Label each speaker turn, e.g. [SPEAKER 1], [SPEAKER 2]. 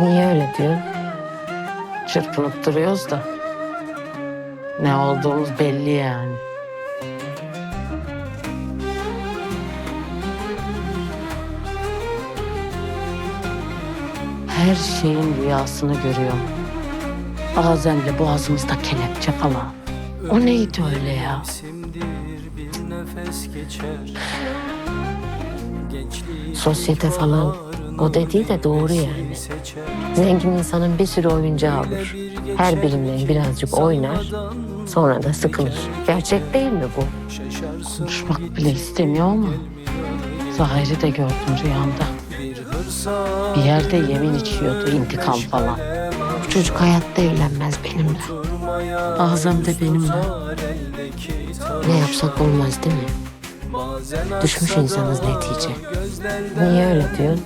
[SPEAKER 1] Niye öyle diyorsun? Çırpınıp duruyoruz da. Ne olduğumuz belli yani. Her şeyin rüyasını görüyorum. Bazen de boğazımızda kelepçe falan. O neydi öyle ya? Sosyete falan. O dediği de doğru yani. Zengin insanın bir sürü oyuncağı olur. Her birinden birazcık oynar, sonra da sıkılır. Gerçek değil mi bu? Konuşmak bile istemiyor ama Zahir'i de gördüm rüyamda.
[SPEAKER 2] bir
[SPEAKER 1] yerde yemin içiyordu intikam falan. Bu çocuk hayatta evlenmez benimle. Ağzım da benimle. Ne yapsak olmaz değil mi?
[SPEAKER 2] Bazen
[SPEAKER 1] Düşmüş insanız netice. Niye öyle diyorsun?